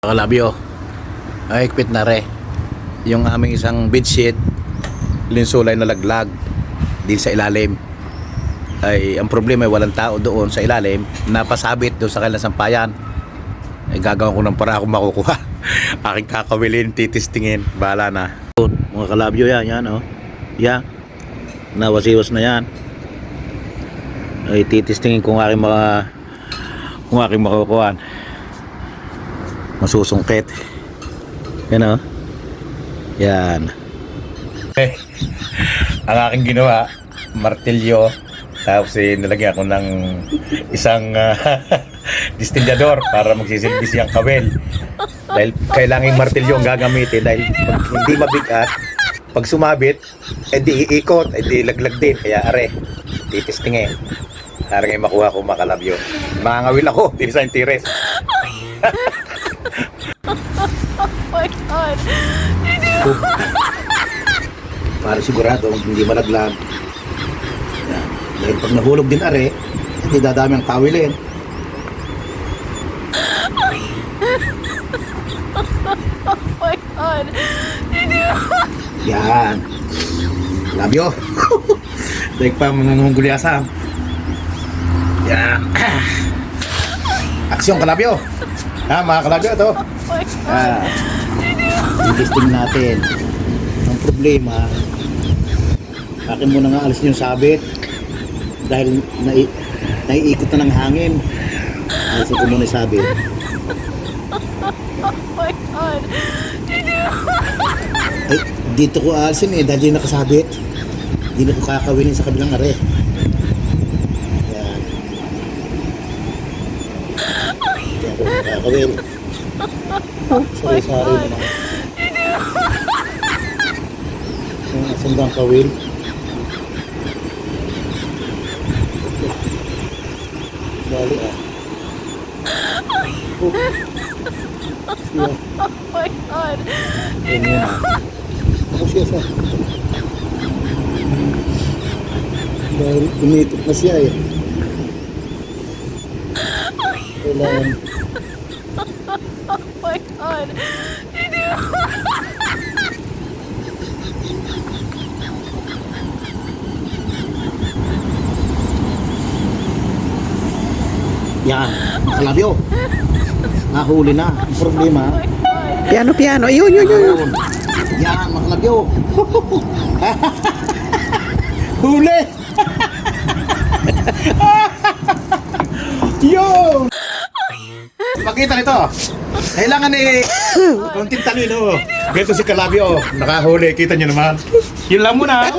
Kalabyo, ay ikpit na re. Yung aming isang bedsheet, linsulay na laglag din sa ilalim. Ay ang problema ay walang tao doon sa ilalim, napasabit doon sa kanilang sampayan. Ay gagawin ko ng para akong makukuha. Aking kakawilin, titistingin, bahala na. Mga kalabyo yan, yan oh. Yan. Nawasiwas na yan. Ay titistingin kung aking mga kung aking makukuha masusungkit. Yan o yan. Eh, ang aking ginawa martilyo. Tapos eh, nilagyan ko ng isang uh, distillador para magsisilbi siyang kawel dahil kailangan martilyo ang gagamitin dahil pag hindi mabigat pag sumabit edi iikot edi laglag din. Kaya are titistingin para ngayon makuha ko makalabyo mangawil ako di sa interes my god. para sigurado hindi malaglag. Yan. Dahil pag nahulog din are, hindi dadami ang kawilin. Oh my god. Yan. Labyo. Daig pa mga ngungulyasam. Yan. Aksyon kalabyo. Ha, mga kalabyo to. Ah. Testing natin. Ang problema, akin muna nga alis yung sabit dahil nai naiikot na ng hangin. Alisin ko muna yung sabit. Oh my god. Ay, dito ko alisin eh, dahil di nakasabit. Hindi na ko kakawinin sa kabilang are. Yan. Hindi ako kakawin. Sari-sari naman. Yung asang bang kawil. Bali ah. Oh. Siya. Oh my god. Ah. Ako siya sa. Dahil umitot na siya eh. Kailangan. Oh my god. Yan. Makalabyo. Nahuli na. Ang problema. Piano, piano. Ayun, yun, yun, yun. Yan, makalabyo. Huli! Yun! Pakita nito. Kailangan eh, konting talino. Ganito si Kalabyo. Nakahuli. Kita niyo naman. Yun lang muna.